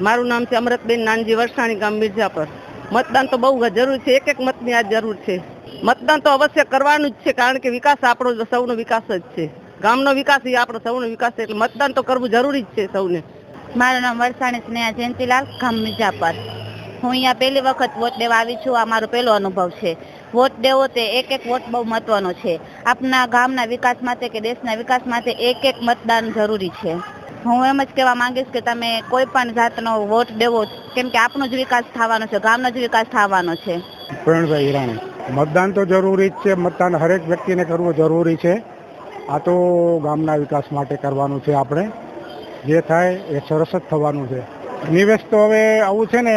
મારું નામ છે અમરતબેન નાનજી વરસાણી ગામ મિર્જાપર મતદાન તો બહુ જરૂર છે, એક એક મતની આ જરૂર છે. મતદાન તો અવશ્ય કરવાનું જ છે, કારણ કે વિકાસ આપણો સૌનો વિકાસ જ છે. ગામનો વિકાસ એ આપણો સૌનો વિકાસ છે, એટલે મતદાન તો કરવું જરૂરી જ છે સૌને. મારું નામ વરસાણી સ્નેહા જયંતિલાલ ગામ મિર્જાપર હું અહીંયા પહેલી વખત વોટ દેવા આવી છું, આ મારો પહેલો અનુભવ છે. વોટ દેવો તે એક એક વોટ બહુ મહત્વનો છે. આપના ગામના વિકાસ માટે કે દેશના વિકાસ માટે એક એક મતદાન જરૂરી છે. હું એમ જ કહેવા માંગીશ કે તમે કોઈ પણ જાતનો વોટ દેવો, કેમ કે આપનો જ વિકાસ થવાનો છે, ગામનો જ વિકાસ થવાનો છે. પ્રવીણભાઈ હિરાણી મતદાન તો જરૂરી જ છે, મતદાન હરેક વ્યક્તિને કરવું જરૂરી છે. આ તો ગામના વિકાસ માટે કરવાનું છે આપણે. જે થાય એ સરસ જ થવાનું છે. નિવેશ તો હવે આવું છે ને,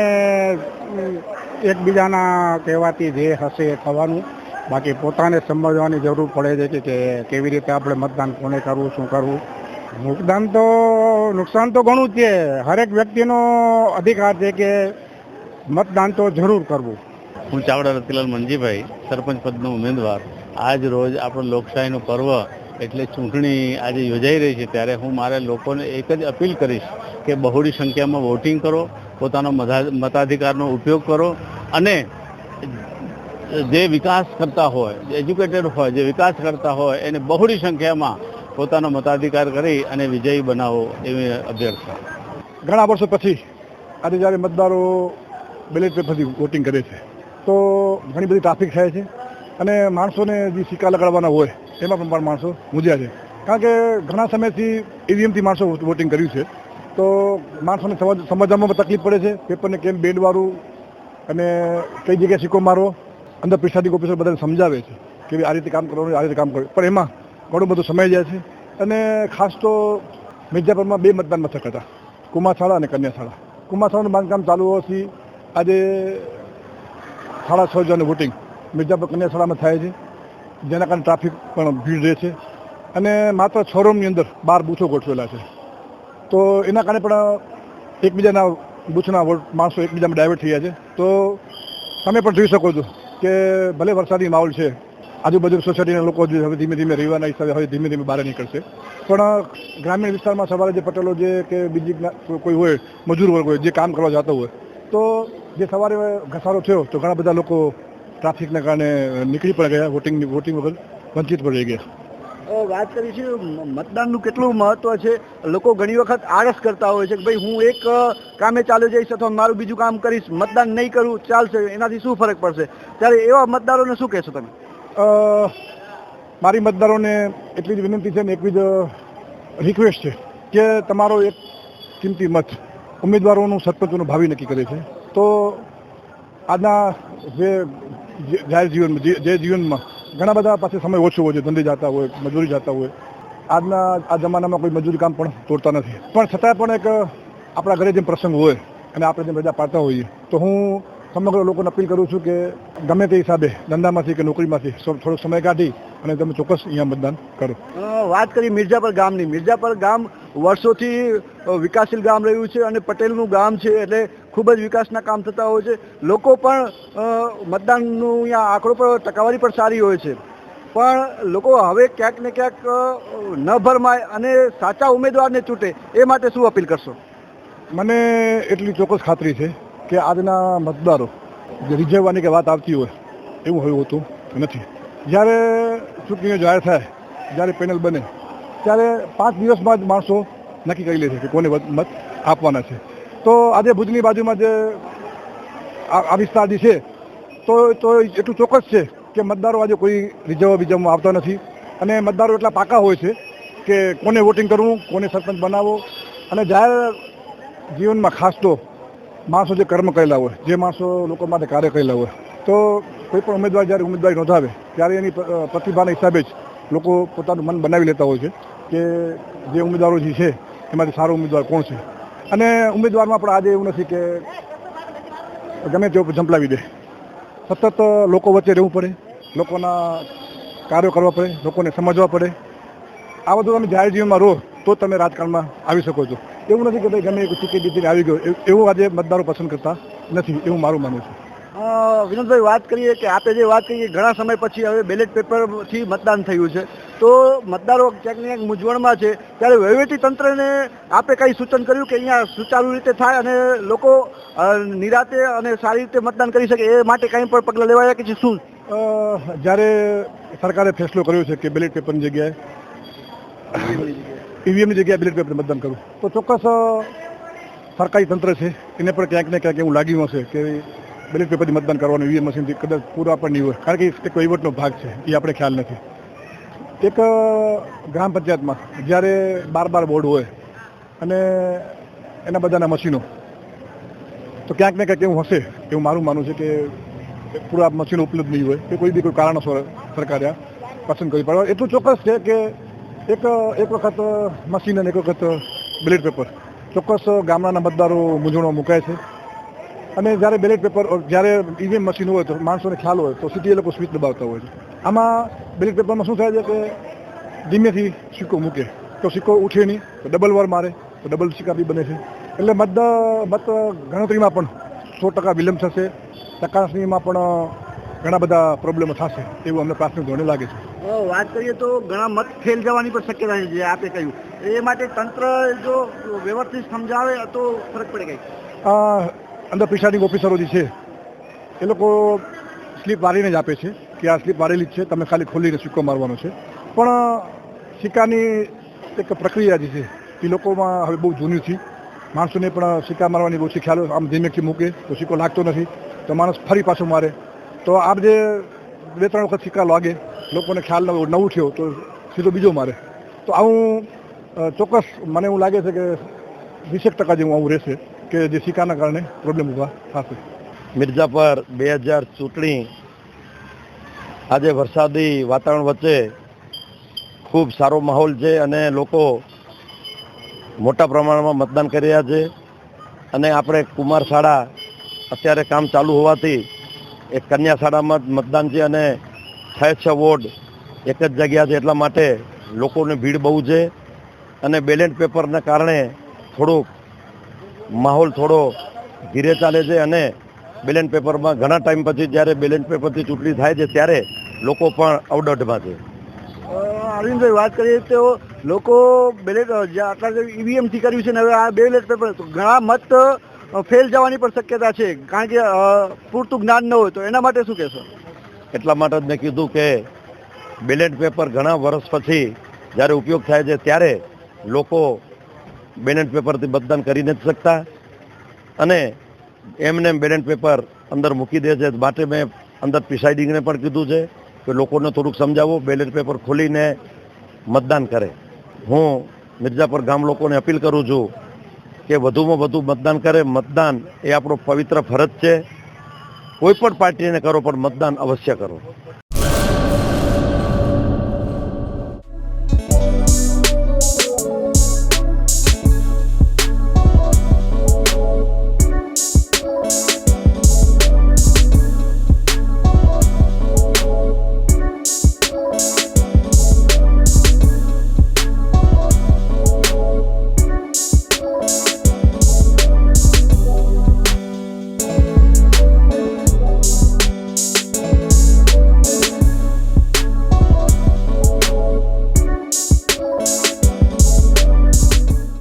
એકબીજાના કહેવાથી જે હશે એ થવાનું. બાકી પોતાને સમજવાની જરૂર પડે છે કે કેવી રીતે આપણે મતદાન કોને કરવું, શું કરવું. નુકસાન તો નુકસાન તો ઘણું છે. હરેક વ્યક્તિનો અધિકાર છે કે મતદાન તો જરૂર કરવું. હું ચાવડા રતિલાલ મંજીભાઈ, સરપંચ પદનો ઉમેદવાર. આજ રોજ આપણો લોકશાહીનું પર્વ એટલે ચૂંટણી આજે યોજાઈ રહી છે ત્યારે હું મારે લોકોને એક જ અપીલ કરીશ કે બહોળી સંખ્યામાં વોટિંગ કરો, પોતાનો મતાધિકારનો ઉપયોગ કરો અને જે વિકાસ કરતા હોય, જે એજ્યુકેટેડ હોય, જે વિકાસ કરતા હોય, એને બહોળી સંખ્યામાં પોતાનો મતાધિકાર કરી અને વિજયી બનાવો એવી અભ્યર્થના. ઘણા વર્ષો પછી આજે જ્યારે મતદારો બેલેટ પેપરથી વોટિંગ કરે છે, તો ઘણી બધી ટ્રાફિક થાય છે અને માણસોને જે સિક્કા લગાડવાના હોય, એમાં પણ પણ માણસો મૂંઝ્યા છે. કારણ કે ઘણા સમયથી ઈવીએમથી માણસો વોટિંગ કર્યું છે, તો માણસોને સમજ, સમજવામાં તકલીફ પડે છે. પેપરને કેમ બેડવાળું અને કઈ જગ્યાએ સિક્કો મારવો, અંદર પ્રિસાઇડિંગ ઓફિસર બધાને સમજાવે છે કે આ રીતે કામ કરવાનું, આ રીતે કામ કરવું. પણ એમાં ઘણો બધો સમય જાય છે. અને ખાસ તો મિર્જાપુરમાં બે મતદાન મથક હતા. કુમારશાળા અને કન્યાશાળા. કુમારશાળાનું બાંધકામ ચાલુ હોવાથી આજે સાડા છ હજારનું વોટિંગ મિર્જાપુર કન્યાશાળામાં થાય છે. જેના કારણે ટ્રાફિક પણ ભીડ રહે છે. અને માત્ર છ રૂમની અંદર બાર બૂથો ગોઠવેલા છે. તો એના કારણે પણ એકબીજાના બૂથના માણસો એકબીજામાં ડાયવર્ટ થઈ ગયા છે. તો તમે પણ જોઈ શકો છો કે ભલે વરસાદી માહોલ છે આજુબાજુ સોસાયટીના લોકો જે હવે ધીમે ધીમે રહેવાના હિસાબે હવે ધીમે ધીમે બહાર નીકળશે. પણ ગ્રામીણ વિસ્તારમાં સવારે જે પટેલો જે કે બીજી કોઈ હોય, મજૂર વર્ગ હોય, જે કામ કરવા જતા હોય, તો જે સવારે ઘસારો થયો, તો ઘણા બધા લોકો ટ્રાફિકના કારણે નીકળી પણ ગયા વોટિંગ વોટિંગ વગર વંચિત પણ રહી ગયા. વાત કરી છે, મતદાનનું કેટલું મહત્વ છે? લોકો ઘણી વખત આળસ કરતા હોય છે કે ભાઈ હું એક કામે ચાલ્યો જઈશ અથવા મારું બીજું કામ કરીશ, મતદાન નહીં કરું, ચાલશે, એનાથી શું ફરક પડશે? ત્યારે એવા મતદારોને શું કહેશો તમે? મારી મતદારોને એટલી જ વિનંતી છે ને એટલી જ રિક્વેસ્ટ છે કે તમારો એક કિંમતી મત ઉમેદવારોનું સરપંચોનું ભાવિ નક્કી કરે છે. તો આજના જે જાહેર જીવનમાં જે જીવનમાં ઘણા બધા પાસે સમય ઓછો હોય છે, ધંધે જતા હોય, મજૂરી જતા હોય. આજના, આ જમાનામાં કોઈ મજૂરી કામ પણ તોડતા નથી. પણ છતાં પણ એક આપણા ઘરે જેમ પ્રસંગ હોય અને આપણે જેમ રજા પાડતા હોઈએ, તો હું સમગ્ર લોકોને અપીલ કરું છું કે ગમે તે હિસાબે ધંધામાંથી કે નોકરીમાંથી થોડો સમય કાઢી અને તમે ચોક્કસ અહીંયા મતદાન કરો. વાત કરી મિર્જાપર ગામની. મિર્જાપર ગામ વર્ષોથી વિકાસશીલ ગામ રહ્યું છે અને પટેલનું ગામ છે એટલે ખૂબ જ વિકાસના કામ થતા હોય છે. લોકો પણ મતદાનનું અહીંયા આંકડો પર ટકાવારી પણ સારી હોય છે. પણ લોકો હવે ક્યાંક ને ક્યાંક ન ભરમાય અને સાચા ઉમેદવારને ચૂંટે એ માટે શું અપીલ કરશો? મને એટલી ચોક્કસ ખાતરી છે કે આજના મતદારો જે રીઝવવાની કે વાત આવતી હોય એવું હવે હોતું નથી. જ્યારે ચૂંટણીઓ જાહેર થાય, જ્યારે પેનલ બને, ત્યારે પાંચ દિવસમાં જ માણસો નક્કી કરી લે છે કે કોને મત આપવાના છે. તો આજે ભુજની બાજુમાં જે આ વિસ્તાર છે, તો તો એટલું ચોક્કસ છે કે મતદારો આજે કોઈ રીઝવવા બીજામાં આવતા નથી. અને મતદારો એટલા પાકા હોય છે કે કોને વોટિંગ કરવું, કોને સરપંચ બનાવવો. અને જાહેર જીવનમાં ખાસ તો માણસો જે કર્મ કરેલા હોય, જે માણસો લોકો માટે કાર્ય કરેલા હોય, તો કોઈ પણ ઉમેદવાર જ્યારે ઉમેદવારી નોંધાવે, ત્યારે એની પ્રતિભાના હિસાબે જ લોકો પોતાનું મન બનાવી લેતા હોય છે કે જે ઉમેદવારો જે છે, એમાંથી સારો ઉમેદવાર કોણ છે. અને ઉમેદવારમાં પણ આજે એવું નથી કે ગમે તેઓ ઝંપલાવી દે. સતત લોકો વચ્ચે રહેવું પડે, લોકોના કાર્યો કરવા પડે, લોકોને સમજવા પડે. આ બધું તમે જાહેર જીવનમાં રહો તો તમે રાજકારણમાં આવી શકો છો. એવું નથી કે ભાઈ ગમે એક દીધી આવી ગયો. એવું- આજે મતદારો પસંદ કરતા નથી. એવું મારું માનવું છે. વિનોદભાઈ વાત કરીએ કે આપે જે વાત કરીએ ઘણા સમય પછી હવે બેલેટ પેપરથી મતદાન થયું છે. તો મતદારો ક્યાંક ને ક્યાંક મૂંઝવણમાં છે. ત્યારે વહીવટી તંત્રને આપે કંઈ સૂચન કર્યું કે અહીંયા સુચારુ રીતે થાય અને લોકો નિરાતે અને સારી રીતે મતદાન કરી શકે એ માટે કંઈ પણ પગલાં લેવાયા કે શું? જ્યારે સરકારે ફેસલો કર્યો છે કે બેલેટ પેપરની જગ્યાએ ઈવીએમની જગ્યાએ બેલેટ પેપર મતદાન કરું. તો ચોક્કસ સરકારી તંત્ર છે, એને પણ ક્યાંક ને ક્યાંક એવું લાગ્યું હશે કે બેલેટ પેપરથી મતદાન કરવાનું ઈવીએમ મશીનથી કદાચ પૂરા પણ નહીં હોય. કારણ કે એક વહીવટનો ભાગ છે, એ આપણે ખ્યાલ નથી. એક ગ્રામ પંચાયતમાં જ્યારે બાર બાર બોર્ડ હોય અને એના બધાના મશીનો, તો ક્યાંક ને ક્યાંક એવું હશે, એવું મારું માનવું છે કે પૂરા મશીનો ઉપલબ્ધ નહીં હોય, કે કોઈ બી કોઈ કારણોસર સરકારે પસંદ કરવી પડે. એટલું ચોક્કસ છે કે એક એક વખત મશીન અને એક વખત બેલેટ પેપર ચોક્કસ ગામડાના મતદારો મૂંઝવણમાં મુકાય છે. અને જ્યારે બેલેટ પેપર જ્યારે ઈવીએમ મશીન હોય તો, માણસોને ખ્યાલ હોય, તો સીધી એ લોકો સ્વિચ દબાવતા હોય છે. આમાં બેલેટ પેપરમાં શું થાય છે કે, ધીમેથી સિક્કો મૂકે. તો સિક્કો ઉઠે નહીં, તો ડબલ વાર મારે, તો ડબલ સિક્કા બી બને છે. એટલે મત મત ગણતરીમાં પણ સો ટકા વિલંબ થશે. ચકાસણીમાં પણ ઘણા બધા પ્રોબ્લેમો થશે, એવું અમને પ્રાથમિક ધોરણે લાગે છે. વાત કરીએ તો ઘણા મત ફેલ જવાની પણ શક્યતા છે, આપે કહ્યું. એ માટે તંત્ર જો વ્યવસ્થિત સમજાવે તો ફરક પડે કઈ અંદર પ્રિસાઇડિંગ ઓફિસરો જે છે, એ લોકો સ્લીપ વારીને જ આપે છે કે આ સ્લીપ વારેલી જ છે, તમે ખાલી ખોલીને સિક્કો મારવાનો છે. પણ સિક્કાની એક પ્રક્રિયા જે છે, એ લોકોમાં હવે બહુ જૂની છે. માણસોને પણ સિક્કા મારવાની બહુ ઓછી ખ્યાલ આમ ધીમેથી મૂકે, તો સિક્કો લાગતો નથી. તો માણસ ફરી પાછો મારે. તો આ જે બે ત્રણ વખત સિક્કા લાગે લોકોને ખ્યાલ ન ન ઉઠ્યો તો સીધો બીજો મારે. તો આવું ચોક્કસ મને એવું લાગે છે કે વીસેક ટકા જેવું આવું રહેશે કે જે સિક્કાના કારણે પ્રોબ્લેમ ઊભા થશે. મિર્જાપર બે હજાર ચૂંટણી, આજે વરસાદી વાતાવરણ વચ્ચે ખૂબ સારો માહોલ છે અને લોકો મોટા પ્રમાણમાં મતદાન કરી રહ્યા છે. અને આપણે કુમાર શાળા અત્યારે કામ ચાલુ હોવાથી એક કન્યા શાળામાં મતદાન છે અને છ છ વોર્ડ એક જ જગ્યા છે એટલા માટે લોકોની ભીડ બહુ છે અને બેલેટ પેપરના કારણે થોડુંક માહોલ થોડો ધીરે ચાલે છે અને બેલેટ પેપરમાં ઘણા ટાઈમ પછી જ્યારે બેલેટ પેપરથી ચૂંટણી થાય છે ત્યારે લોકો પણ અવડઢમાં છે. અરવિંદભાઈ, વાત કરીએ તો લોકો બેલેટ આટલા ઈવીએમથી કર્યું છે ને, હવે આ બેલેટ પેપર ઘણા મત ફેલ જવાની પણ શક્યતા છે. કારણ કે પૂરતું જ્ઞાન ન હોય તો એના માટે શું કહેશો? એટલા માટે જ મેં કીધું કે બેલેટ પેપર ઘણા વર્ષ પછી જ્યારે ઉપયોગ થાય છે ત્યારે લોકો બેલેટ પેપરથી મતદાન કરી નથી શકતા. અને એમને એમ બેલેટ પેપર અંદર મૂકી દે છે. માટે મેં અંદર પ્રિસાઇડિંગને પણ કીધું છે કે લોકોને થોડુંક સમજાવો, બેલેટ પેપર ખોલીને મતદાન કરે. હું મિર્જાપુર ગામ લોકોને અપીલ કરું છું કે વધુમાં વધુ મતદાન કરે. મતદાન એ આપણો પવિત્ર ફરજ છે. કોઈ પણ પાર્ટીને કરો પણ મતદાન અવશ્ય કરો.